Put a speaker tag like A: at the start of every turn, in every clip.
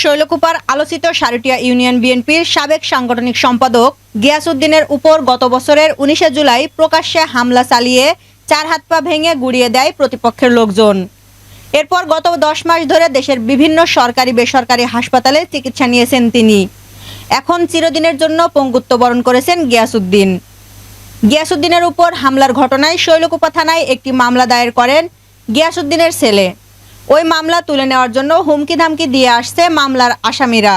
A: শৈলকুপার আলোচিত সারুটিয়া ইউনিয়ন বিএনপির সাবেক সাংগঠনিক সম্পাদক গিয়াসউদ্দিনের উপর গত বছরের উনিশে জুলাই প্রকাশ্যে হামলা চালিয়ে চার হাত পা ভেঙে গুড়িয়ে দেয় প্রতিপক্ষের লোকজন। এরপর গত দশ মাস ধরে দেশের বিভিন্ন সরকারি বেসরকারি হাসপাতালে চিকিৎসা নিয়েছেন তিনি। এখন চিরদিনের জন্য পঙ্গুত্ব বরণ করেছেন গিয়াসউদ্দিন। গিয়াসউদ্দিনের উপর হামলার ঘটনায় শৈলকুপা থানায় একটি মামলা দায়ের করেন গিয়াসউদ্দিনের ছেলে। ওই মামলা তুলে নেওয়ার জন্য হুমকি ধামকি দিয়ে আসছে মামলার আসামিরা।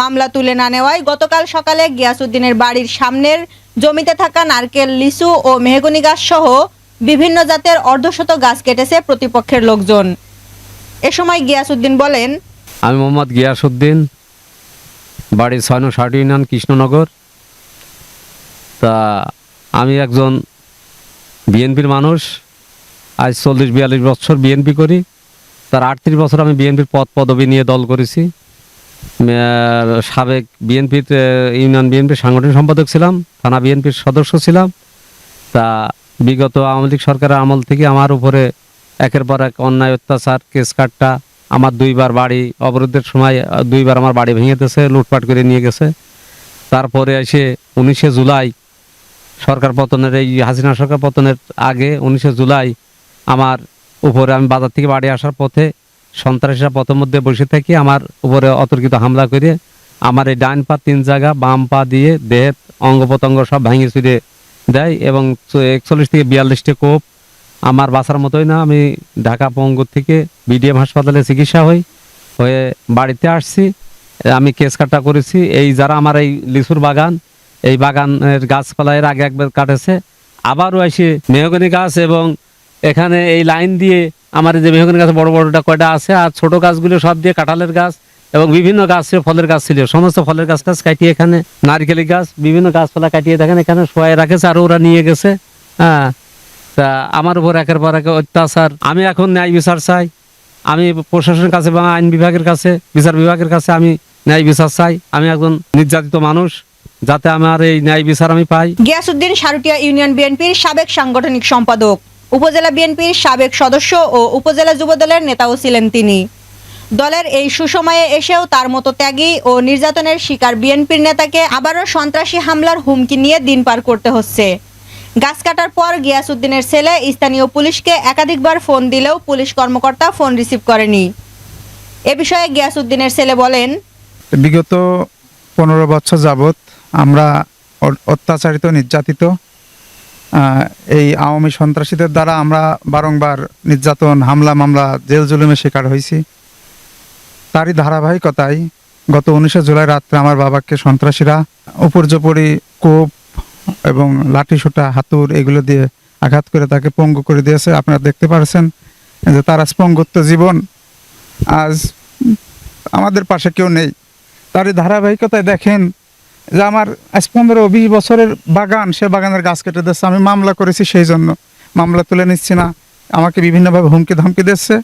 A: মামলা তুলে না নেওয়ায় গতকাল সকালে গিয়াসউদ্দিনের বাড়ির সামনের জমিতে থাকা নারকেল, লিচু ও মেহগনি গাছ সহ বিভিন্ন জাতের অর্ধশত গাছ কেটেছে প্রতিপক্ষের লোকজন। এ সময় গিয়াসউদ্দিন বলেন,
B: আমি মোহাম্মদ গিয়াসউদ্দিন, বাড়ি ছয় ষাট ইউনিয়ন কৃষ্ণনগর। তা আমি একজন বিএনপির মানুষ, আজ চল্লিশ বিয়াল্লিশ বছর বিএনপি করি। তার আটত্রিশ বছর আমি বিএনপির পদ পদবি নিয়ে দল করেছি। সাবেক বিএনপির ইউনিয়ন বিএনপির সাংগঠনিক সম্পাদক ছিলাম, থানা বিএনপির সদস্য ছিলাম। তা বিগত আওয়ামী লীগ সরকারের আমল থেকে আমার উপরে একের পর এক অন্যায়, অত্যাচার, কেস কাটটা, আমার দুইবার বাড়ি অবরোধের সময় দুইবার আমার বাড়ি ভেঙে দিয়েছে লুটপাট করে নিয়ে গেছে। তারপরে এসে উনিশে জুলাই সরকার পতনের এই হাসিনা সরকার পতনের আগে উনিশে জুলাই আমার উপরে আমি বাজার থেকে বাড়ি আসার পথে সন্ত্রাসীরা পথের মধ্যে বসে থাকি আমার উপরে অতর্কিত হামলা করে আমার এই ডান পা, তিন জায়গা, বাম পা দিয়ে দেহের অঙ্গ প্রত্যঙ্গ সব ভাঙিয়ে চুরে দেয় এবং একচল্লিশ থেকে বিয়াল্লিশটি কোপ আমার বাসার মতোই না। আমি ঢাকা পঙ্গুর থেকে বিডিএম হাসপাতালে চিকিৎসা হই, হয়ে বাড়িতে আসছি। আমি কেস কাটা করেছি। এই যারা আমার এই লিচুর বাগান, এই বাগানের গাছপালা এর আগে একবার কাটেছে। আবারও এসে মেহগনি গাছ এবং এখানে এই লাইন দিয়ে আমার যে মেহগনি গাছ বড় বড়টা কয়টা আছে, আর ছোট গাছগুলো সব দিয়ে কাঁঠালের গাছ এবং বিভিন্ন গাছ ছিল, ফলের গাছ ছিল। সমস্ত ফলের গাছ টাছ কাটিয়ে এখানে নারকেলি গাছ, বিভিন্ন গাছপালা কাটিয়ে দেখেন এখানে শোয়াই রাখেছে আর ওরা নিয়ে গেছে। হ্যাঁ তা আমার উপর একের পর এক অত্যাচার। আমি এখন ন্যায় বিচার চাই। আমি প্রশাসনের কাছে বা আইন বিভাগের কাছে, বিচার বিভাগের কাছে আমি ন্যায় বিচার চাই। আমি একজন নির্যাতিত মানুষ, যাতে আমার এই ন্যায় বিচার আমি পাই।
A: গিয়াসউদ্দিন সারুটিয়া ইউনিয়ন বিএনপির সাবেক সাংগঠনিক সম্পাদক। উপজেলা বিএনপির সাবেক সদস্য ও উপজেলা যুবদলের নেতাও ছিলেন তিনি। দলের এই সুসময়ে এসেও তার মতো ত্যাগী ও নির্যাতনের শিকার বিএনপির নেতাকে আবারও সন্ত্রাসী হামলার হুমকি নিয়ে দিন পার করতে হচ্ছে। গাছ কাটার পর গিয়াসউদ্দিনের ছেলে, স্থানীয় পুলিশকে একাধিকবার ফোন দিলেও পুলিশ কর্মকর্তা ফোন রিসিভ করেনি। এ বিষয়ে গিয়াসউদ্দিনের ছেলে বলেন,
C: বিগত পনেরো বছর যাবৎ আমরা অত্যাচারিত, নির্যাতিত এই আওয়ামী সন্ত্রাসীদের দ্বারা আমরা বারংবার নির্যাতন, হামলা, মামলা, জেল জুলুমের শিকার হয়েছি। তারই ধারাবাহিকতায় গত উনিশে জুলাই রাত্রে আমার বাবাকে সন্ত্রাসীরা উপর্যপরি কোপ এবং লাঠি সোটা হাতুর এগুলো দিয়ে আঘাত করে তাকে পঙ্গু করে দিয়েছে। আপনারা দেখতে পারছেন যে তার আজ পঙ্গুত্ব জীবন আজ আমাদের পাশে কেউ নেই। তারই ধারাবাহিকতায় দেখেন যে আমার আজ পনেরো বিশ বছরের বাগান, সে বাগানের গাছ কেটে দিচ্ছে আমি মামলা করেছি সেই জন্য। মামলা তুলে নিচ্ছি না। আমাকে বিভিন্নভাবে হুমকি ধমকি দিচ্ছে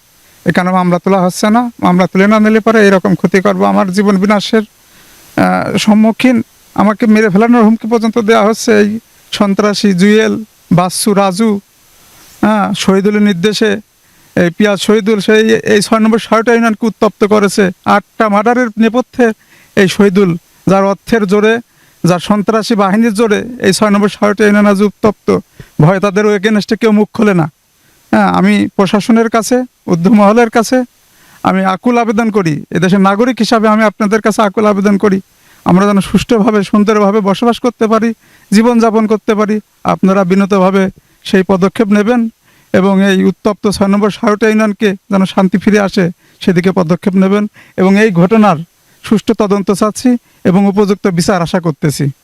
C: এখানে মামলা তোলা হচ্ছে না। মামলা তুলে না নিলে পরে এরকম ক্ষতি করব। আমার জীবন বিনাশের সম্মুখীন আমাকে মেরে ফেলানোর হুমকি পর্যন্ত দেওয়া হচ্ছে। এই সন্ত্রাসী জুয়েল, বাসু, রাজু হ্যাঁ শহীদুলের নির্দেশে, এই পিয়াজ শহীদুল, সেই, এই ছয় নম্বর ছয়টা ইউনিয়নকে উত্তপ্ত করেছে। আটটা মার্ডারের নেপথ্যে এই শহীদুল যার অর্থের জোরে, যার সন্ত্রাসী বাহিনীর জোরে এই ছয় নম্বর ছয়টা ইউনিয়ন আজ উত্তপ্ত ভয় তাদের এগেনস্টে কেউ মুখ খোলে না। হ্যাঁ আমি প্রশাসনের কাছে মহলের কাছে আমি আকুল আবেদন করি। এদেশের নাগরিক হিসাবে আমি আপনাদের কাছে আকুল আবেদন করি। আমরা যেন সুষ্ঠুভাবে, সুন্দরভাবে বসবাস করতে পারি, জীবনযাপন করতে পারি। আপনারা বিনতভাবে সেই পদক্ষেপ নেবেন এবং এই উত্তপ্ত ছয় নম্বর সারোটা ইউনিয়নকে যেন শান্তি ফিরে আসে, সেদিকে পদক্ষেপ নেবেন এবং এই ঘটনার সুষ্ঠু তদন্ত চাচ্ছি এবং উপযুক্ত বিচার আশা করতেছি।